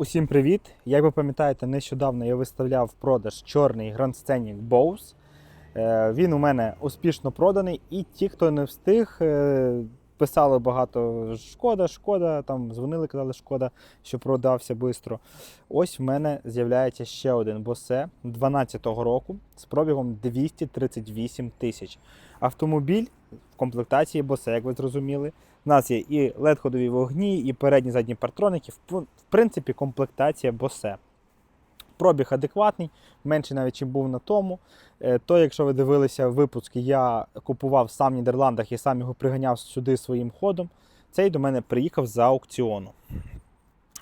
Усім привіт! Як ви пам'ятаєте, нещодавно я виставляв в продаж чорний Grand Scenic Bose. Е, Він у мене успішно проданий, і ті, хто не встиг, е, писали багато шкода, шкода, там дзвонили, казали шкода, що продався швидко. Ось в мене з'являється ще один Bose 12-го року з пробігом 238 тисяч. Автомобіль в комплектації Bose, як ви зрозуміли. У нас є і LED-ходові вогні, і передні задні партроники. В принципі, комплектація Bose. Пробіг адекватний, менший навіть чим був на тому. Е, То, якщо ви дивилися випуск, я купував сам в Нідерландах і сам його приганяв сюди своїм ходом. Цей до мене приїхав за аукціону.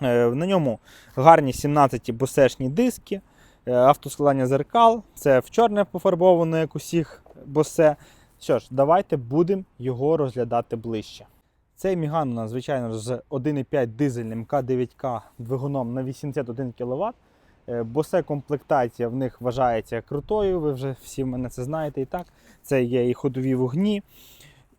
Е, На ньому гарні 17 босешні диски, е, автоскладання зеркал. Це в чорне пофарбовано, як усіх босе. Що ж, давайте будемо його розглядати ближче. Цей Міган у нас, звичайно, з 1,5 дизельним К9К двигуном на 81 кВт. Босе комплектація в них вважається крутою. Ви вже всі мене це знаєте і так. Це є і ходові вогні,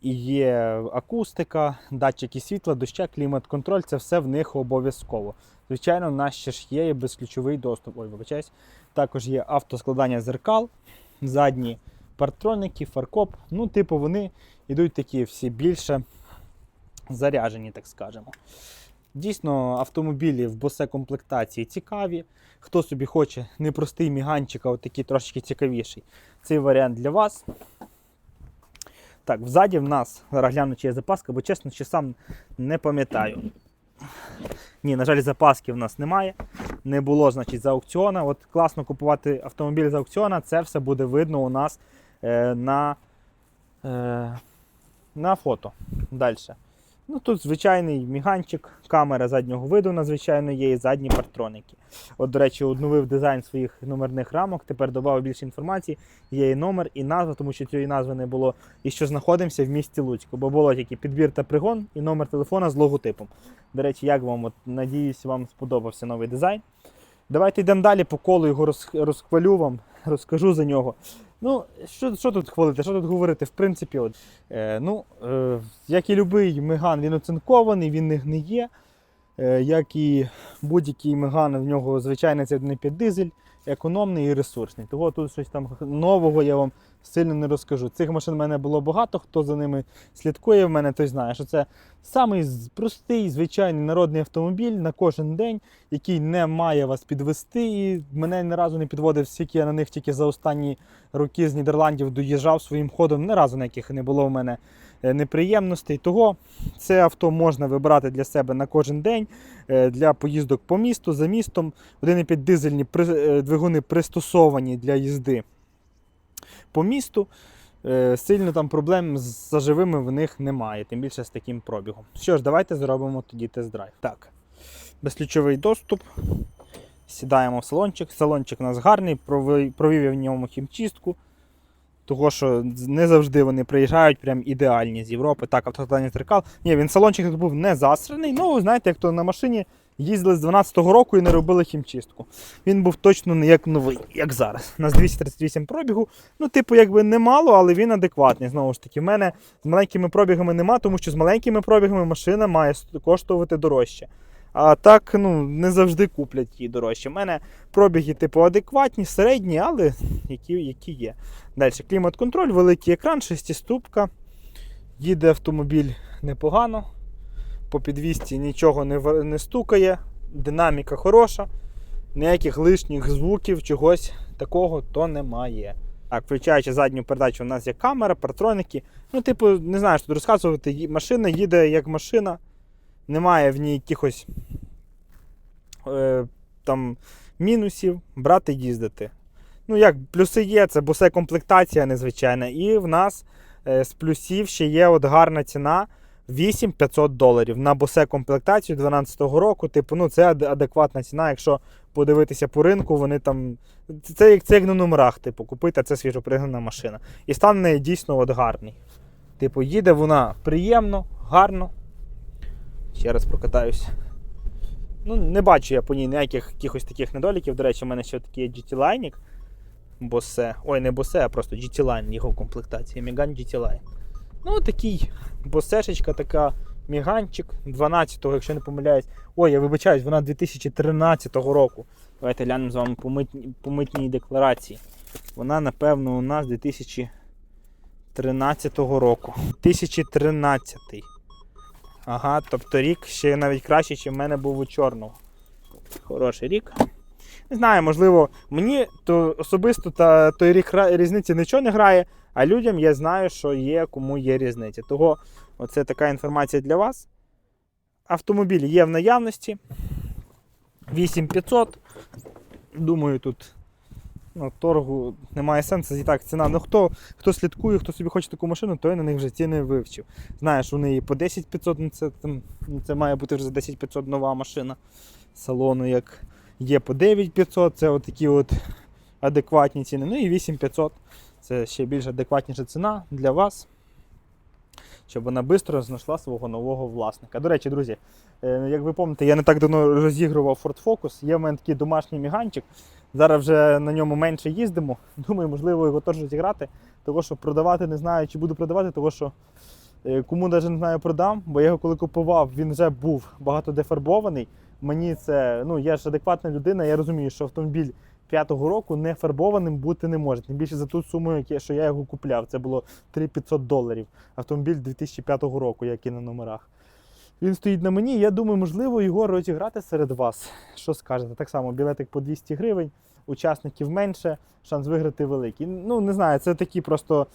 і є акустика, датчики світла, доща, клімат-контроль це все в них обов'язково. Звичайно, в нас ще ж є і безключовий доступ. Ой, вибачаюсь. Також є автоскладання зеркал, задні партроники, фаркоп. Ну, типу, вони йдуть такі всі більше заряжені, так скажемо. Дійсно, автомобілі в босе комплектації цікаві. Хто собі хоче непростий міганчик, а от такий трошки цікавіший. Цей варіант для вас. Так, взаді в нас зараз гляну, чи є запаска, бо чесно, ще сам не пам'ятаю. Ні, на жаль, запаски в нас немає. Не було, значить, за аукціона. От класно купувати автомобіль за аукціона, це все буде видно у нас е, на, е, на фото. Далі. Ну, тут звичайний міганчик, камера заднього виду надзвичайно є, і задні партроники. От, до речі, обновив дизайн своїх номерних рамок, тепер додав більше інформації. Є і номер, і назва, тому що цієї назви не було. І що знаходимося в місті Луцьку, бо було тільки підбір та пригон і номер телефона з логотипом. До речі, як вам, от, надіюсь, вам сподобався новий дизайн. Давайте йдемо далі по колу, його роз, розхвалю вам, розкажу за нього. Ну, що, що тут хвалити, що тут говорити? В принципі, от, е, ну, е, як і будь-який меган, він оцинкований, він не гниє. Е, як і будь-який меган, в нього звичайно це 1,5 дизель, економний і ресурсний. Того тут щось там нового я вам сильно не розкажу. Цих машин в мене було багато, хто за ними слідкує в мене, той знає, що це самий простий, звичайний народний автомобіль на кожен день, який не має вас підвести. І мене ні разу не підводив, скільки я на них тільки за останні роки з Нідерландів доїжджав своїм ходом. Ні разу ніяких не було в мене неприємностей. Того це авто можна вибрати для себе на кожен день е, для поїздок по місту, за містом. 1,5 дизельні е, двигуни пристосовані для їзди по місту. Е, Сильно там проблем з заживими в них немає, тим більше з таким пробігом. Що ж, давайте зробимо тоді тест-драйв. Так, безключовий доступ. Сідаємо в салончик. Салончик у нас гарний, провів я в ньому хімчистку. Того, що не завжди вони приїжджають прям ідеальні з Європи. Так, автокладання зеркал. Ні, він салончик тут був не засраний. Ну, знаєте, як то на машині їздили з 12-го року і не робили хімчистку. Він був точно не як новий, як зараз. У нас 238 пробігу. Ну, типу, якби немало, але він адекватний. Знову ж таки, в мене з маленькими пробігами нема, тому що з маленькими пробігами машина має коштувати дорожче. А так, ну, не завжди куплять її дорожче. У мене пробіги, типу, адекватні, середні, але які, які є. Далі клімат-контроль, великий екран, шестиступка. Їде автомобіль непогано. По підвісті нічого не, не стукає, динаміка хороша, ніяких лишніх звуків, чогось такого то немає. Так, включаючи задню передачу, у нас є камера, партроники. Ну, типу, не знаю, що тут розказувати. Машина їде як машина, немає в ній якихось е, там мінусів, брати їздити. Ну, як плюси є, це босе комплектація незвичайна. І в нас е, з плюсів ще є от гарна ціна 8500 доларів на босе комплектацію 2012 року. Типу, ну це адекватна ціна, якщо подивитися по ринку, вони там. Це як це як на номерах, типу, купити, а це свіжопригнана машина. І стан неї дійсно от гарний. Типу, їде вона приємно, гарно. Ще раз прокатаюсь. Ну, не бачу я по ній ніяких якихось таких недоліків. До речі, у мене ще такий GT-Line. Босе. Ой, не босе, а просто GT-Line його комплектація. Megane GT-Line. Ну, такий босешечка така Міганчик 12-го, якщо не помиляюсь. Ой, я вибачаюсь, вона 2013 року. Давайте глянемо з вами по, митні, по митній декларації. Вона, напевно, у нас 2013 року. 2013. Ага, тобто рік ще навіть краще, ніж в мене був у чорного. Хороший рік. Не знаю, можливо, мені то особисто та той рік різниці нічого не грає, а людям я знаю, що є кому є різниця. Того оце така інформація для вас. Автомобіль є в наявності. 8500. Думаю, тут ну, торгу немає сенсу. І так, ціна. Ну хто, хто слідкує, хто собі хоче таку машину, той на них вже ціни вивчив. Знаєш, вони і по 10500, ну це, там, ну, це має бути вже за 10500 нова машина салону, як є по 9500, це от такі от адекватні ціни. Ну і 8500 це ще більш адекватніша ціна для вас, щоб вона швидко знайшла свого нового власника. До речі, друзі, е, як ви пам'ятаєте, я не так давно розігрував Ford Focus. Є в мене такий домашній міганчик. Зараз вже на ньому менше їздимо. Думаю, можливо, його теж зіграти. Того, що продавати не знаю, чи буду продавати, того що е, кому навіть не знаю, продам, бо я його коли купував, він вже був багато дефарбований. Мені це, ну я ж адекватна людина, я розумію, що автомобіль п'ятого року не фарбованим бути не може. Тим більше за ту суму, що я його купляв. Це було 3500 доларів. Автомобіль 2005 року, який на номерах. Він стоїть на мені, я думаю, можливо, його розіграти серед вас. Що скажете? Так само, білетик по 200 гривень, учасників менше, шанс виграти великий. Ну, не знаю, це такі просто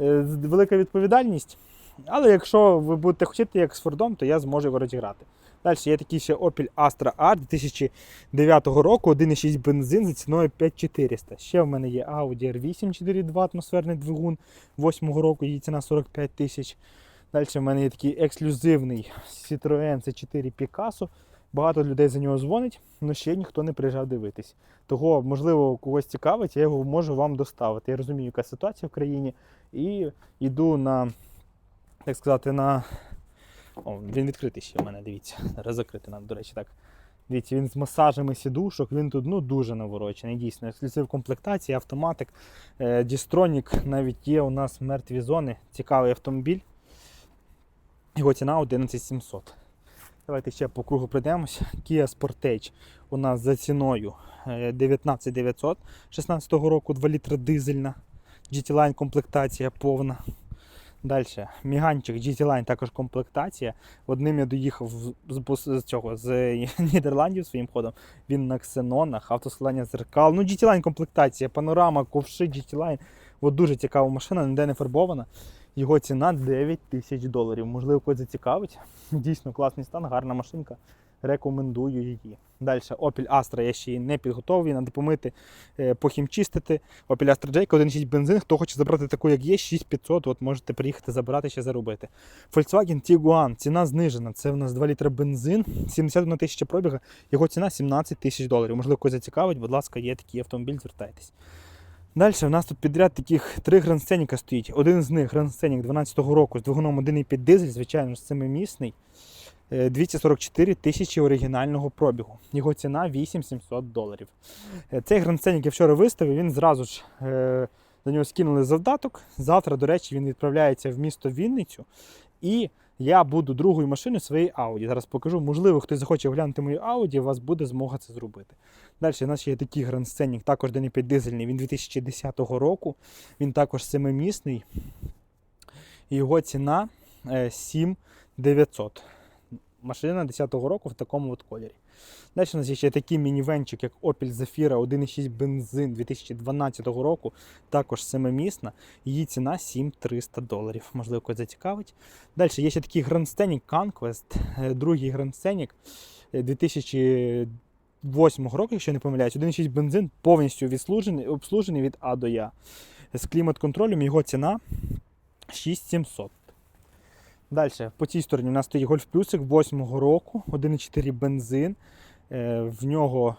е, велика відповідальність. Але якщо ви будете хотіти, як з Фордом, то я зможу його розіграти. Далі є такий ще Opel Astra R 2009 року, 1,6 бензин за ціною 5400. Ще в мене є Audi R8 4.2 атмосферний двигун 8 року, її ціна 45 тисяч. Далі в мене є такий ексклюзивний Citroën C4 Picasso. Багато людей за нього дзвонить, але ще ніхто не приїжджав дивитись. Того, можливо, когось цікавить, я його можу вам доставити. Я розумію, яка ситуація в країні, і йду на, так сказати, на. О, він відкритий ще в мене, дивіться. Зараз закрити нам, до речі, так. Дивіться, він з масажами сідушок, він тут ну, дуже наворочений. Дійсно, ексклюзив комплектації, автоматик, е, Дістронік, навіть є у нас мертві зони. Цікавий автомобіль. Його ціна 11700. Давайте ще по кругу пройдемось. Kia Sportage у нас за ціною е, 19900 16 року 2 літра дизельна. GT-Line комплектація повна. Далі. Міганчик GT-Line також комплектація. Одним я доїхав з, з, цього з Нідерландів своїм ходом. Він на ксенонах, автоскладання зеркал. Ну, GT-Line комплектація, панорама, ковши GT-Line. От дуже цікава машина, ніде не фарбована. Його ціна 9 тисяч доларів. Можливо, когось зацікавить. Дійсно класний стан, гарна машинка. Рекомендую її. Далі Opel Astra я ще її не підготовив, її треба помити, е, похімчистити. Opel Astra J 1.6 бензин. Хто хоче забрати таку, як є, 6500, от можете приїхати забирати ще заробити. Volkswagen Tiguan, ціна знижена. Це в нас 2 літра бензин, 71 тисяча пробіга, його ціна 17 тисяч доларів. Можливо, когось зацікавить, будь ласка, є такий автомобіль, звертайтесь. Далі у нас тут підряд таких три грандсценіка стоїть. Один з них грандсценік 12-го року з двигуном 1,5 дизель, звичайно ж, семимісний. Е, 244 тисячі оригінального пробігу. Його ціна 8700 доларів. Е, Цей грандсценік я вчора виставив, він зразу ж е, за нього скинули завдаток. Завтра, до речі, він відправляється в місто Вінницю. І я буду другою машиною своєї Audi. Зараз покажу. Можливо, хтось захоче оглянути мою Audi, у вас буде змога це зробити. Далі у нас є такий грандсценік, також 1,5 дизельний, він 2010 року. Він також семимісний. Його ціна е, 7900. Машина 10-го року в такому от кольорі. Далі у нас є ще такий мінівенчик, як Opel Zafira 1,6 бензин 2012 року, також семимісна. Її ціна 7300 доларів. Можливо, когось зацікавить. Далі є ще такий Grand Scenic Conquest, е, другий Grand Scenic е, 2008 року, якщо не помиляюсь, 1,6 бензин повністю відслужений, обслужений від А до Я. З клімат-контролем його ціна 6700. Далі, по цій стороні у нас стоїть Golf Плюсик 8 року, 1,4 бензин. Е, В нього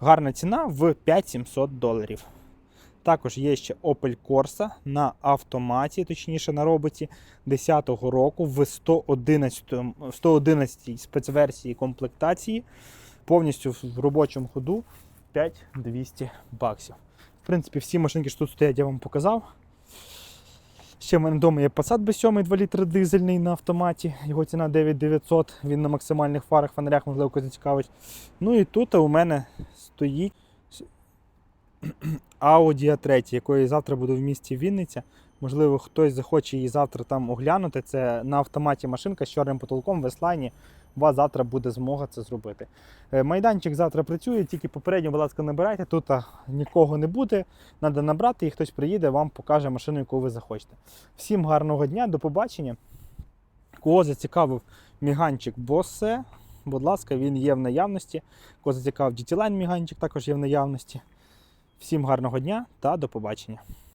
гарна ціна в 5700 доларів. Також є ще Opel Corsa на автоматі, точніше на роботі 10-го року в 111, 111 спецверсії комплектації, повністю в робочому ходу 5200 баксів. В принципі, всі машинки, що тут стоять, я вам показав. Ще в мене вдома є Passat B7 2 літри дизельний на автоматі. Його ціна 9900. Він на максимальних фарах, фонарях, можливо, когось зацікавить. Ну і тут у мене стоїть Audi A3, якої завтра буду в місті Вінниця. Можливо, хтось захоче її завтра там оглянути. Це на автоматі машинка з чорним потолком в веслайні. У вас завтра буде змога це зробити. Е, Майданчик завтра працює, тільки попередньо, будь ласка, набирайте. Тут нікого не буде. Треба набрати і хтось приїде, вам покаже машину, яку ви захочете. Всім гарного дня, до побачення. Кого зацікавив міганчик Bose, будь ласка, він є в наявності. Кого зацікавив GT-Line міганчик також є в наявності. Всім гарного дня та до побачення.